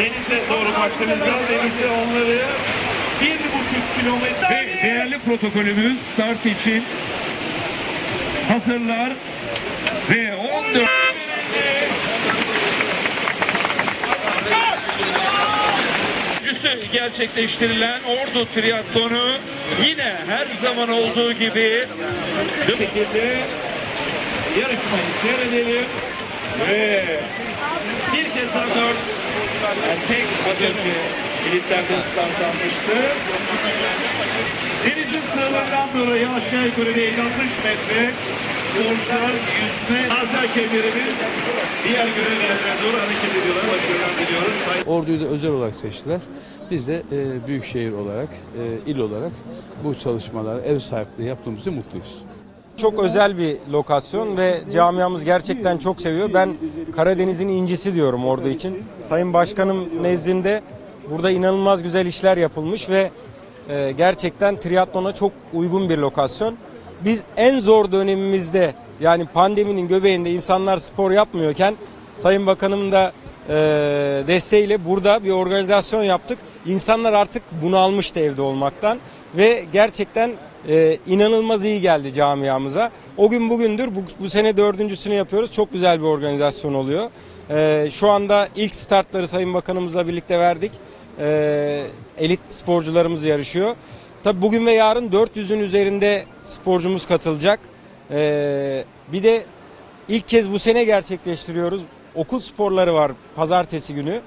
denize doğru baktığımızda denizde onları bir buçuk kilometre Ve değerli protokolümüz start için hazırlar. Ve 14 Üçüncüsü gerçekleştirilen Ordu Triatlonu yine her zaman olduğu gibi şekilde yarışmayı seyredelim. Ve bir kez daha dört erkek az önce militlerde start almıştı. Denizin sığlarından dolayı aşağı yukarı değil 60 metre sporcular yüzme Azra kemerimiz diğer görevlerine doğru hareket ediyorlar. Başarılar diliyoruz. Ordu'yu da özel olarak seçtiler. Biz de e, büyükşehir olarak, e, il olarak bu çalışmalara ev sahipliği yaptığımız için mutluyuz. Çok özel bir lokasyon ve camiamız gerçekten çok seviyor. Ben Karadeniz'in incisi diyorum ordu için. Sayın Başkanım nezdinde burada inanılmaz güzel işler yapılmış ve e, gerçekten triatlona çok uygun bir lokasyon. Biz en zor dönemimizde yani pandeminin göbeğinde insanlar spor yapmıyorken Sayın Bakanım da e, desteğiyle burada bir organizasyon yaptık. İnsanlar artık bunalmıştı evde olmaktan ve gerçekten e, inanılmaz iyi geldi camiamıza. O gün bugündür bu, bu sene dördüncüsünü yapıyoruz. Çok güzel bir organizasyon oluyor. E, şu anda ilk startları Sayın Bakanımızla birlikte verdik. E, elit sporcularımız yarışıyor. Tabi bugün ve yarın 400'ün üzerinde sporcumuz katılacak. E, bir de ilk kez bu sene gerçekleştiriyoruz. Okul sporları var pazartesi günü.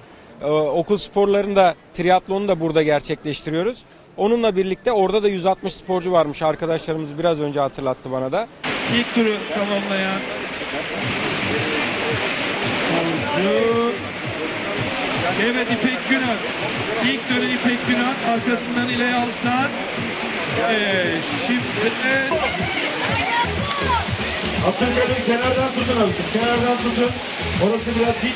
Ee, okul sporlarında triatlonu da burada gerçekleştiriyoruz. Onunla birlikte orada da 160 sporcu varmış arkadaşlarımız biraz önce hatırlattı bana da. İlk turu tamamlayan sporcu Evet İpek Günan. İlk turu İpek Günan. Arkasından İlay Alsan. Ee, şimdi Abdülkadir kenardan tutun abicim. Kenardan tutun. Orası biraz dik.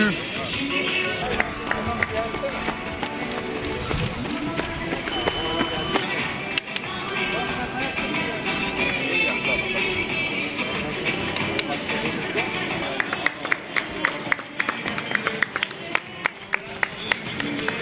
Baker.